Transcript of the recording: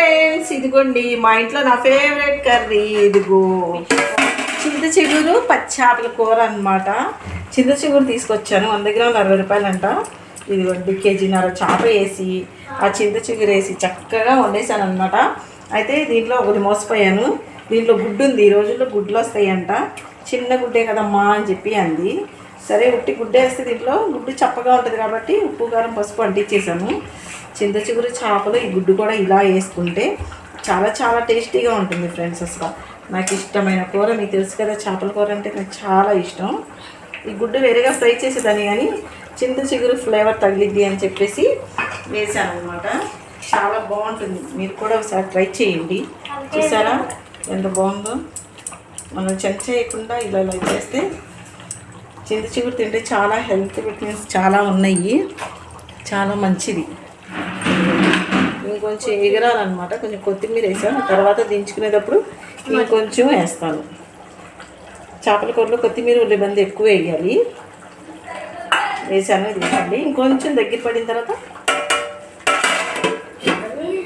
Friends ఇదిగోండి మా ఇంట్లో నా ఫేవరెట్ కర్రీ ఇదిగో. చింత చిగురు పచ్చాపల కూర అనమాట చింత చిగురు తీసుకొచ్చాను వంద గ్రాములు అరవై రూపాయలంట. ఇదిగోండి కేజీన్నర చేప వేసి ఆ చింత చిగురు వేసి చక్కగా వండేసాను అనమాట అయితే దీంట్లో ఒకటి మోసపోయాను. దీంట్లో గుడ్డు ఉంది ఈ రోజుల్లో గుడ్లు వస్తాయంట. చిన్న గుడ్డే కదమ్మా అని చెప్పి అంది. సరే ఉట్టి గుడ్డ వేస్తే దీంట్లో గుడ్డు చప్పగా ఉంటుంది కాబట్టి ఉప్పు కారం పసుపు అంటించేసాము చింత చిగురు చేపలు ఈ గుడ్డు కూడా ఇలా వేసుకుంటే చాలా చాలా టేస్టీగా ఉంటుంది ఫ్రెండ్స్ అసలు. నాకు ఇష్టమైన కూర మీకు తెలుసు కదా చేపల కూర అంటే నాకు చాలా ఇష్టం. ఈ గుడ్డు వేరేగా ఫ్రై చేసేదాన్ని కానీ చింత చిగురు ఫ్లేవర్ తగిలిద్ది అని చెప్పేసి వేసాను అనమాట చాలా బాగుంటుంది. మీరు కూడా ఒకసారి ట్రై చేయండి. చూసారా? ఎంత బాగుందో? మనం చెంచ చేయకుండా ఇలా ఇలా చేస్తే చింత చిగురు తింటే చాలా హెల్త్ విటమిన్స్ చాలా ఉన్నాయి. చాలా మంచిది. ఇంకొంచెం ఎగరాలన్నమాట. కొంచెం కొత్తిమీర వేసాను. తర్వాత దించుకునేటప్పుడు ఇంకొంచెం వేస్తాను. చేపల కూరలో కొత్తిమీర ఉల్లిబంది ఎక్కువ వేయాలి. వేసాను ఇది ఇంకొంచెం దగ్గర పడిన తర్వాత